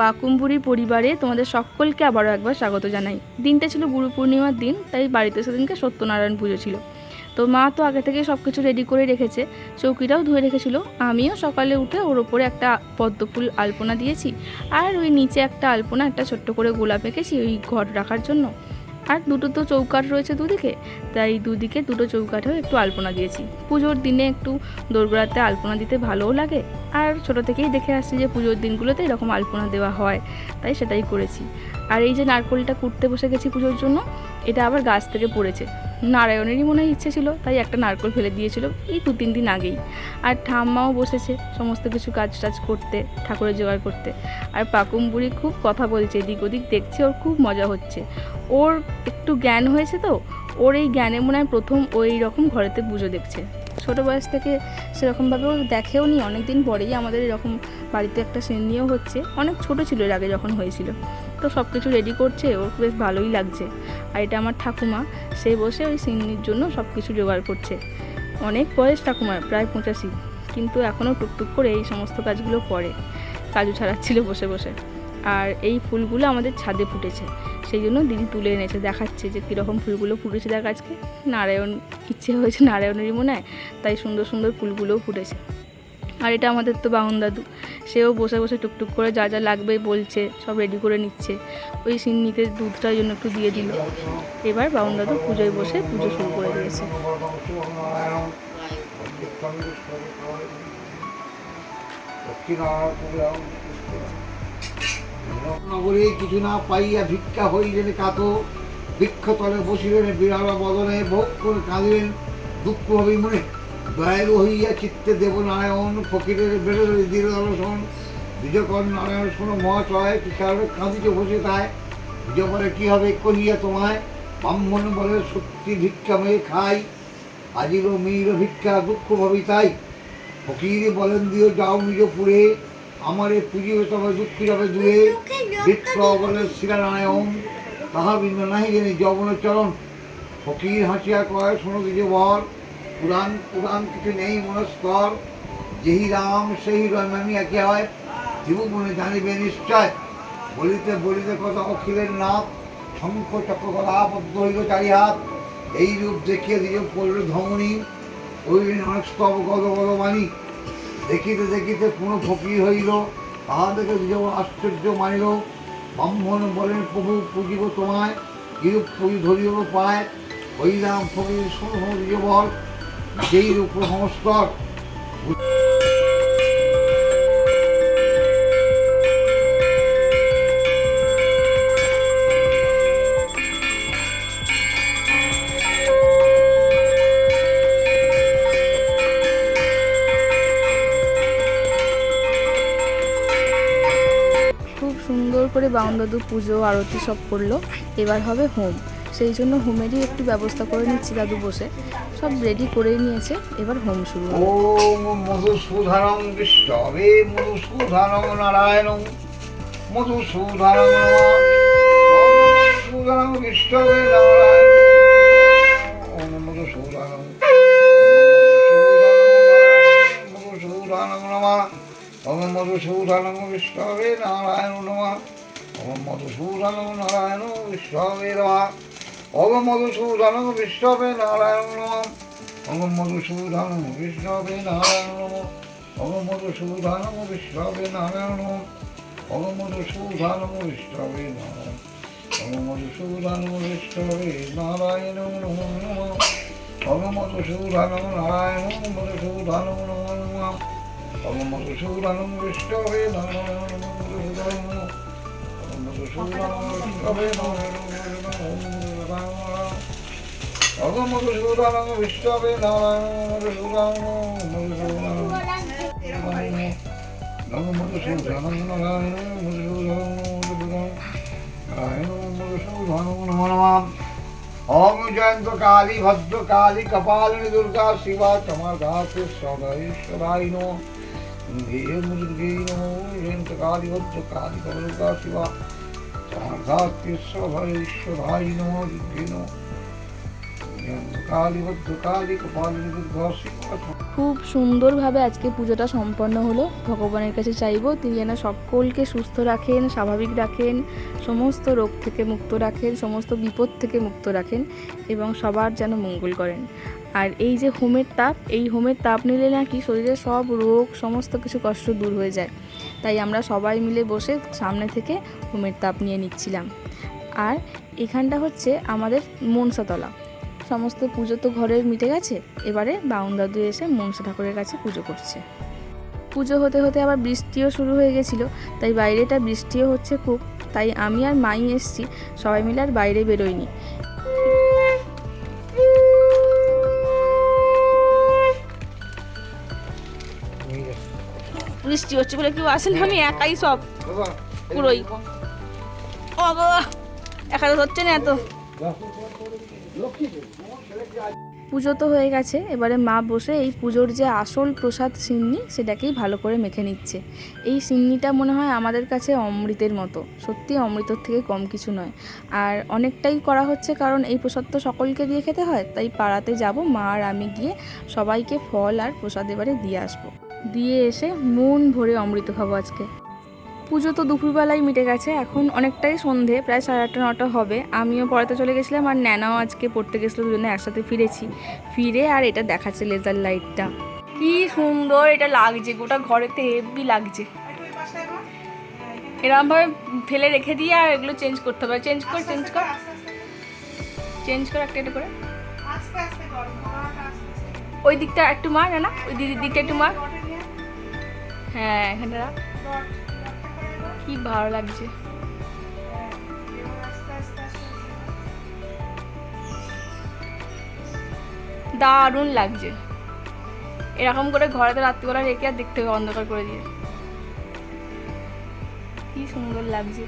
পাকুম্বুরি পরিবারে তোমাদের সকলকে আবারও একবার স্বাগত জানাই। দিনটা ছিল গুরু পূর্ণিমার দিন, তাই বাড়িতে সেদিনকে সত্যনারায়ণ পুজো ছিল। তো মা তো আগে থেকে সব কিছু রেডি করে রেখেছে, চৌকিটাও ধুয়ে রেখেছিল। আমিও সকালে উঠে ওর ওপরে একটা পদ্মফুল আলপনা দিয়েছি, আর ওই নিচে একটা আলপনা একটা ছোট্ট করে গোলাপ এঁকেছি ওই ঘর রাখার জন্য। আর দুটো তো চৌকাঠ রয়েছে দুদিকে, তাই দুদিকে দুটো চৌকাঠেও একটু আলপনা দিয়েছি। পুজোর দিনে একটু দোরগোড়াতে আলপনা দিতে ভালোও লাগে, আর ছোটো থেকেই দেখে আসছি যে পুজোর দিনগুলোতে এরকম আলপনা দেওয়া হয়, তাই সেটাই করেছি। আর এই যে নারকোলটা কুটতে বসে গেছি পুজোর জন্য, এটা আবার গাছ থেকে পড়েছে। নারায়ণেরই মনে হয় ইচ্ছে ছিল, তাই একটা নারকোল ফেলে দিয়েছিল এই দু তিন দিন আগেই। আর ঠাম্মাও বসেছে সমস্ত কিছু কাজ টাজ করতে, ঠাকুরের জোগাড় করতে। আর পাকুম বুড়ি খুব কথা বলছে, এদিক ওদিক দেখছে, ওর খুব মজা হচ্ছে। ওর একটু জ্ঞান হয়েছে তো, ওর এই জ্ঞানে মনে হয় প্রথম ওই রকম ঘরেতে পুজো দেখছে। ছোটো বয়স থেকে সেরকমভাবেও দেখেও নি। অনেক দিন পরেই আমাদের এরকম বাড়িতে একটা সিন্নিও হচ্ছে। অনেক ছোট ছিল এর আগে যখন হয়েছিল। তো সব কিছু রেডি করছে ওর বেশ ভালোই লাগছে। আর এটা আমার ঠাকুমা, সে বসে ওই সিন্নির জন্য সব কিছু জোগাড় করছে। অনেক বয়স ঠাকুমার প্রায় পঁচাশি। কিন্তু এখনও টুকটুক করে এই সমস্ত কাজগুলো করে। কাজু ছাড়াচ্ছিল বসে বসে। আর এই ফুলগুলো আমাদের ছাদে ফুটেছে। সেই জন্য দিদি তুলে এনেছে, দেখাচ্ছে যে কীরকম ফুলগুলো ফুটেছে। দেখ আজকে নারায়ণ, ইচ্ছে হয়েছে নারায়ণেরই মনে হয়, তাই সুন্দর সুন্দর ফুলগুলোও ফুটেছে। আর এটা আমাদের তো বাউন দাদু, সেও বসে বসে টুকটুক করে যা যা লাগবে বলছে, সব রেডি করে নিচ্ছে। ওই সিন্নিতে দুধটার জন্য একটু দিয়ে দিল। এবার বাউন দাদু পুজোয় বসে পুজো শুরু করে দিয়েছে। নগরে কিছু না পাইয়া ভিক্ষা হইলেন কাত বৃক্ষতলে বসিলেন বিড়াল বদনে, ভোগ করে কাঁদিলেন দুঃখ হবে মনে দয়ালু হইয়া চিত্তে দেবনারায়ণ, ফকিরের বেরোলে দৃঢ় দর্শন। বিজয়কর নারায়ণ শোনো মহাশয়, কি কারণে কাঁদিতে বসে বিজয় বলে, কি হবে কহিয়া তোমায়? ব্রাহ্মণ বলে, সত্যি ভিক্ষা মেয়ে খাই। আজিরও মেয়েরও ভিক্ষা, দুঃখ ভাবি তাই। ফকির বলেন, দিও যাও নিজ পুরে আমারে তবে দুঃখী যাবে দূরে বিপ্র বলে শিলানারায়ণ তাহা বিন্দু নাহি জেনে যবন চরণ। ফকির হাসিয়া কয় শোনো কিছু বল পুরাণ পুরাণ কিছু নেই মনস্কর যেহি রাম সেই রমি একে হয় জীব মনে জানিবে নিশ্চয়। বলিতে বলিতে কথা অখিলের নাথ শঙ্খ চক্র কথা আবদ্ধ হইল চারি হাত এই রূপ দেখিয়ে দিয়ে পড়ল ধমনী ওইলেন অনেক স্তব গদ গদমানি দেখিতে দেখিতে পুনঃ ফকির হইল। তাহাদেরকে বিজয় আশ্চর্য মানিল, ব্রাহ্মণ বলেন, প্রভু, পুজিব তোমায় কিরূপ পুজি ধরিব পায় হইলাম ফকির সহ বল যেই রূপ সমস্তর করে বাউন দাদু পুজো, আরতি সব করল। এবার হবে হোম। সেই জন্য হোমেরই একটু ব্যবস্থা করে নিচ্ছি দাদু বসে। সব রেডি করেই নিয়েছে। এবার হোম শুরু ওম মধুসূদনং বিশ্ববে মধুসূদনং নারায়ণং মধুসূদনং মধুসূদনং বিশ্ববে নারায়ণ ওম মধুসূদনং মধুসূদনং নমঃ। মধুসূদনং বিশ্ববে নারায়ণ মধুসূদনং নারায়ণ বিশ্ববে নমঃ। ওম মধুসূদনং বিশ্ববে নারায়ণ নমঃ। ওম মধুসূদনং বিষ্ণবে নারায়ণ ওম মধুসূদনং বিষ্ণবে নারায়ণ ওম মধুসূদনং বিষ্ণবে নারায়ণ ওম মধুসূদনং বিষ্ণবে নারায়ণ ওম মধুসূদনং নারায়ণ মধুসূদনং নম ওম মধুসূদনং বিষ্ণবে নারায়ণ মধুসূদনং বিষ্ণবে নারায়ণ ওম মধুসূদনং বিষ্ণবে নারায়ণ মধুসূদনং মধুসূদনং নম মধুসূদনং নারায়ণ মধুসূদনং মধুসূদনং নারায়ণ মধুসূদনং নমো নমঃ ওম জয়ন্ত কালী কপালিনী দুর্গা শিবা খুব সুন্দরভাবে আজকে পুজোটা সম্পন্ন হলো। ভগবানের কাছে চাইব তিনি যেন সকলকে সুস্থ রাখেন, স্বাভাবিক রাখেন, সমস্ত রোগ থেকে মুক্ত রাখেন, সমস্ত বিপদ থেকে মুক্ত রাখেন এবং সবার যেন মঙ্গল করেন। আর এই যে হোমের তাপ, এই হোমের তাপ নিলে নাকি শরীরের সব রোগ, সমস্ত কিছু কষ্ট দূর হয়ে যায়। তাই আমরা সবাই মিলে বসে সামনে থেকে হোমের তাপ নিয়ে নিচ্ছিলাম। আর এখানটা হচ্ছে আমাদের মনসাতলা। সমস্ত পুজো তো ঘরের মিটে গেছে, এবারে বাউন দাদু এসে মনসা ঠাকুরের কাছে পুজো করছে। পুজো হতে হতে আবার বৃষ্টিও শুরু হয়ে গেছিল, তাই বাইরেটা বৃষ্টিও হচ্ছে খুব। তাই আমি আর মাই এসছি, সবাই মিলে আর বাইরে বেরোয়নি বৃষ্টি হচ্ছে বলে কেউ আসে না আমি একাই সব পুরোই। একা তো হচ্ছে না এত। পুজো তো হয়ে গেছে এবারে মা বসে এই পুজোর যে আসল প্রসাদ সিন্নি সেটাকেই ভালো করে মেখে নিচ্ছে। এই সিন্নিটা মনে হয় আমাদের কাছে অমৃতের মতো। সত্যি অমৃতর থেকে কম কিছু নয়। আর অনেকটাই করা হচ্ছে কারণ এই প্রসাদ তো সকলকে দিয়ে খেতে হয় তাই পাড়াতে যাব মা আর আমি গিয়ে সবাইকে ফল আর প্রসাদ এবারে দিয়ে আসব। দিয়ে এসে মন ভরে অমৃত খাব আজকে। পুজো তো দুপুরবেলায় মিটে গেছে, এখন অনেকটাই সন্ধে, প্রায় সাড়ে আটটা, নটা হবে। আমিও পড়াতে চলে গেছিলাম আর ন্যানাও আজকে পড়তে গেছিল, দুজনে একসাথে ফিরেছি। ফিরে আর এটা দেখাচ্ছে লেজার লাইটটা। কি সুন্দর এটা লাগছে, গোটা ঘরেতে হেভি লাগছে। এরকমভাবে ফেলে রেখে দিয়ে আর এগুলো চেঞ্জ করতে হবে। চেঞ্জ কর চেঞ্জ কর। চেঞ্জ কর একটা একটা করে। ওই দিকটা একটু মার না ওই দিদির দিকটা একটু মার। হ্যাঁ এখানটা রাখ। কি ভালো লাগছে। দারুণ লাগছে। এরকম করে ঘরেতে রাত্রিবেলা রেখে আর দেখতে হবে অন্ধকার করে দিয়ে। কি সুন্দর লাগছে।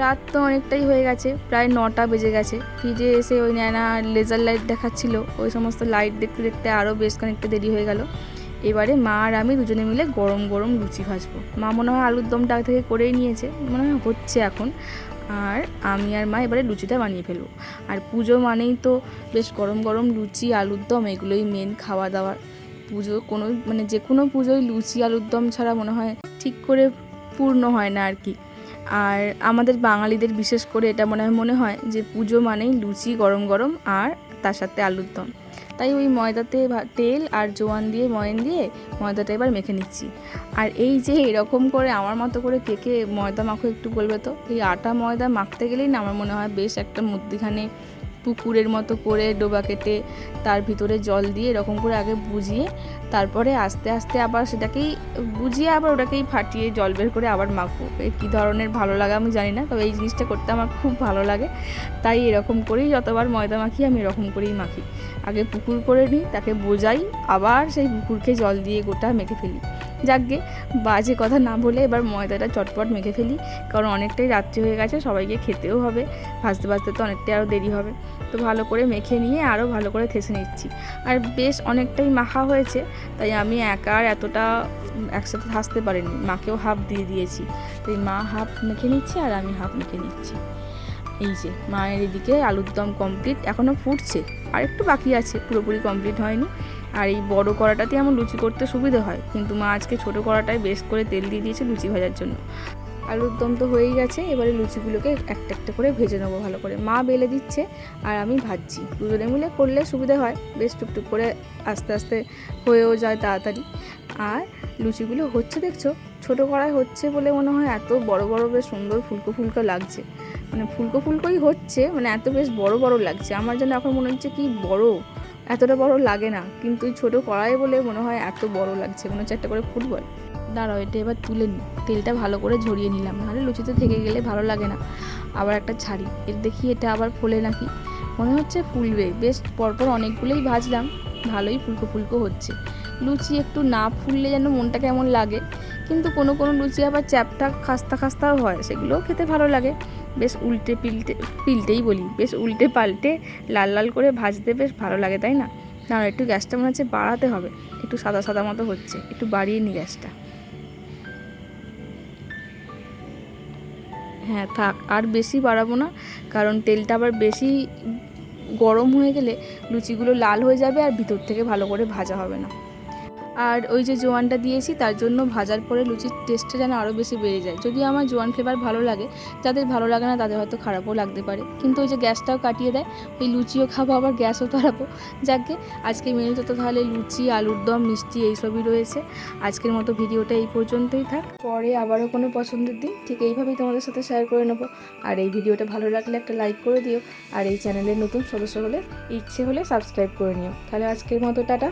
রাত তো অনেকটাই হয়ে গেছে, প্রায় নটা বেজে গেছে। ফিরে এসে ওই ন্যানা লেজার লাইট দেখাচ্ছিল, ওই সমস্ত লাইট দেখতে দেখতে আরও বেশ খানিকটা দেরি হয়ে গেল। এবারে মা আর আমি দুজনে মিলে গরম গরম লুচি ভাজবো। মা মনে হয় আলুর দমটা থেকে করেই নিয়েছে, মনে হয় হচ্ছে এখন। আর আমি আর মা এবারে লুচিটা বানিয়ে ফেলব। আর পুজো মানেই তো বেশ গরম গরম লুচি, আলুর দম, এগুলোই মেন খাওয়া দাওয়ার পুজো কোনো মানে যে কোনো পুজোয় লুচি, আলুর দম ছাড়া মনে হয় ঠিক করে পূর্ণ হয় না আর কি। আর আমাদের বাঙালিদের বিশেষ করে এটা মনে হয় মনে হয় যে পুজো মানেই লুচি গরম গরম আর তার সাথে আলুর দম। তাই ওই ময়দাতে তেল আর জোয়ান দিয়ে, ময়ন দিয়ে ময়দাটা এবার মেখে নিচ্ছি। আর এই যে এরকম করে আমার মতো করে কে কে ময়দা মাখো একটু বলবে তো? এই আটা ময়দা মাখতে গেলেই না আমার মনে হয় বেশ একটা মধ্যিখানে পুকুরের মতো করে ডোবা কেটে তার ভিতরে জল দিয়ে এরকম করে আগে বুঝিয়ে তারপরে আস্তে আস্তে আবার সেটাকেই বুঝিয়ে আবার ওটাকেই ফাটিয়ে জল বের করে আবার মাখবো। কী ধরনের ভালো লাগে আমি জানি না, তবে এই জিনিসটা করতে আমার খুব ভালো লাগে। তাই এরকম করেই যতবার ময়দা মাখি আমি এরকম করেই মাখি। আগে পুকুর করে নিই, তাকে বোঝাই, আবার সেই পুকুরকে জল দিয়ে গোটা মেখে ফেলি। যাকগে, বাজে কথা না বলে এবার ময়দাটা চটপট মেখে ফেলি, কারণ অনেকটাই রাত্রি হয়ে গেছে, সবাইকে খেতেও হবে, ভাজতে ভাজতে তো অনেকটাই আরও দেরি হবে। তো ভালো করে মেখে নিয়ে আরও ভালো করে থেসে নিচ্ছি। আর বেশ অনেকটাই মাখা হয়েছে, তাই আমি একা আর এতটা একসাথে ভাজতে পারিনি, মাকেও হাফ দিয়ে দিয়েছি। তাই মা হাফ মেখে নিচ্ছে আর আমি হাফ মেখে নিচ্ছি। এই যে, মায়ের এদিকে আলুর দম কমপ্লিট এখনও ফুটছে, আর একটু বাকি আছে, পুরোপুরি কমপ্লিট হয়নি। আর এই বড় কড়াটাতে আমার লুচি করতে সুবিধা হয়। কিন্তু মা আজকে ছোটো কড়াটায় বেশ করে তেল দিয়ে দিয়েছে লুচি ভাজার জন্য। আলুর দম তো হয়েই গেছে, এবারে লুচিগুলোকে একটা একটা করে ভেজে নেব ভালো করে। মা বেলে দিচ্ছে আর আমি ভাজছি। দুজনে মিলে করলে সুবিধা হয়, বেশ টুকটুক করে আস্তে আস্তে হয়েও যায় তাড়াতাড়ি। আর লুচিগুলো হচ্ছে দেখছ, ছোটো কড়াই হচ্ছে বলে মনে হয় এত বড় বড় বেশ সুন্দর ফুলকো ফুলকো লাগছে। মানে ফুলকো ফুলকোই হচ্ছে মানে এত বেশ বড় বড় লাগছে। আমার জন্য এখন মনে হচ্ছে কি বড়। এতটা বড় লাগে না, কিন্তু এই ছোটো কড়াই বলে মনে হয় এত বড় লাগছে, মনে হচ্ছে একটা করে ফুটবল। দাঁড়াও, এটা এবার তুলে নিই তেলটা ভালো করে ঝরিয়ে নিলাম, নাহলে লুচিতে থেকে গেলে ভালো লাগে না। আবার একটা ছাড়ি, এর দেখি এটা আবার ফোলে নাকি। মনে হচ্ছে ফুলবে, বেশ পরপর অনেকগুলোই ভাজলাম, ভালোই ফুলকো ফুলকো হচ্ছে। লুচি একটু না ফুললে যেন মনটা কেমন লাগে, কিন্তু কোনো কোনো লুচি আবার চ্যাপটা খাস্তা খাস্তাও হয়, সেগুলোও খেতে ভালো লাগে। বেশ উল্টে পিল্টে, পিল্টেই বলি, বেশ উল্টে পাল্টে লাল লাল করে ভাজতে বেশ ভালো লাগে, তাই না? না একটু গ্যাসটা মনে হচ্ছে বাড়াতে হবে, একটু সাদা সাদা মতো হচ্ছে, একটু বাড়িয়ে নি গ্যাসটা। হ্যাঁ থাক, আর বেশি বাড়াবো না, কারণ তেলটা আবার বেশি গরম হয়ে গেলে লুচিগুলো লাল হয়ে যাবে আর ভিতর থেকে ভালো করে ভাজা হবে না। আর ওই যে জোয়ানটা দিয়েছি, তার জন্য ভাজার পরে লুচির টেস্টটা যেন আরও বেশি বেড়ে যায়। যদি আমার জোয়ান ফ্লেভার ভালো লাগে, যাদের ভালো লাগে না তাদের হয়তো খারাপও লাগতে পারে। কিন্তু ওই যে গ্যাসটাও কাটিয়ে দেয়, ওই লুচিও খাব, আবার গ্যাসও তাড়াবো যাকে আজকে মেনুতে তো তাহলে লুচি, আলুর দম, মিষ্টি এইসবই রয়েছে। আজকের মতো ভিডিওটা এই পর্যন্তই থাক। পরে আবারও কোনো পছন্দের দিন, ঠিক এইভাবেই তোমাদের সাথে শেয়ার করে নেব। আর এই ভিডিওটা ভালো লাগলে একটা লাইক করে দিও। আর এই চ্যানেলের নতুন সদস্য হলে, ইচ্ছে হলে সাবস্ক্রাইব করে নিও। তাহলে আজকের মতো, টাটা।